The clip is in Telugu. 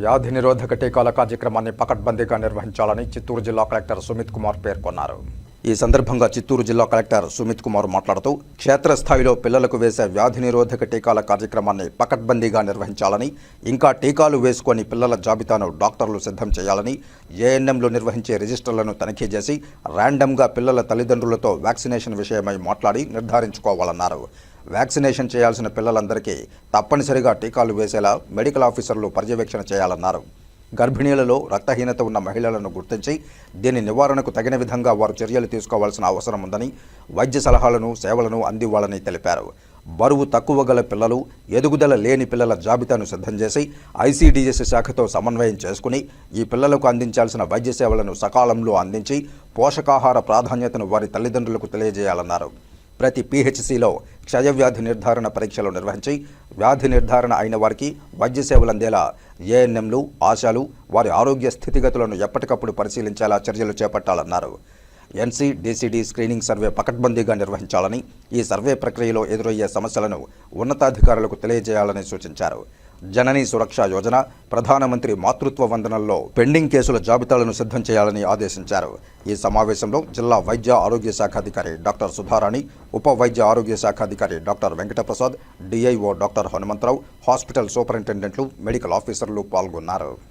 వ్యాధి నిరోధక టీకాల కార్యక్రమాన్ని పకడ్బందీగా నిర్వహించాలని చిత్తూరు జిల్లా కలెక్టర్ సుమిత్ కుమార్ పేర్కొన్నారు. ఈ సందర్భంగా చిత్తూరు జిల్లా కలెక్టర్ సుమిత్ కుమార్ మాట్లాడుతూ క్షేత్రస్థాయిలో పిల్లలకు వేసే వ్యాధి నిరోధక టీకాల కార్యక్రమాన్ని పకడ్బందీగా నిర్వహించాలని ఇంకా టీకాలు వేసుకొని పిల్లల జాబితాను డాక్టర్లు సిద్ధం చేయాలని ఏఎన్ఎంలు నిర్వహించే రిజిస్టర్లను తనిఖీ చేసి ర్యాండమ్గా పిల్లల తల్లిదండ్రులతో వ్యాక్సినేషన్ విషయమై మాట్లాడి నిర్ధారించుకోవాలన్నారు. వ్యాక్సినేషన్ చేయాల్సిన పిల్లలందరికీ తప్పనిసరిగా టీకాలు వేసేలా మెడికల్ ఆఫీసర్లు పర్యవేక్షణ చేయాలన్నారు. గర్భిణీలలో రక్తహీనత ఉన్న మహిళలను గుర్తించి దీని నివారణకు తగిన విధంగా వారు చర్యలు తీసుకోవాల్సిన అవసరం ఉందని వైద్య సలహాలను సేవలను అందివ్వాలని తెలిపారు. బరువు తక్కువ గల పిల్లలు ఎదుగుదల లేని పిల్లల జాబితాను సిద్ధం చేసి ఐసీడీఎస్ శాఖతో సమన్వయం చేసుకుని ఈ పిల్లలకు అందించాల్సిన వైద్య సేవలను సకాలంలో అందించి పోషకాహార ప్రాధాన్యతను వారి తల్లిదండ్రులకు తెలియజేయాలన్నారు. ప్రతి పీహెచ్సిలో క్షయవ్యాధి నిర్ధారణ పరీక్షలు నిర్వహించి వ్యాధి నిర్ధారణ అయిన వారికి వైద్య సేవలు అందేలా ఏఎన్ఎంలు ఆశాలు వారి ఆరోగ్య స్థితిగతులను ఎప్పటికప్పుడు పరిశీలించేలా చర్యలు చేపట్టాలన్నారు. ఎన్సీ డీసీడీ స్క్రీనింగ్ సర్వే పకడ్బందీగా నిర్వహించాలని ఈ సర్వే ప్రక్రియలో ఎదురయ్యే సమస్యలను ఉన్నతాధికారులకు తెలియజేయాలని సూచించారు. జననీ సురక్ష యోజన ప్రధానమంత్రి మాతృత్వ వందనంలో పెండింగ్ కేసుల జాబితాలను సిద్ధం చేయాలని ఆదేశించారు. ఈ సమావేశంలో జిల్లా వైద్య ఆరోగ్య శాఖ అధికారి డాక్టర్ సుధారాణి ఉప వైద్య ఆరోగ్య శాఖ అధికారి doctor Venkataprasad DIO doctor Hanumantharao hospital సూపరింటెండెంట్లు medical ఆఫీసర్లు పాల్గొన్నారు.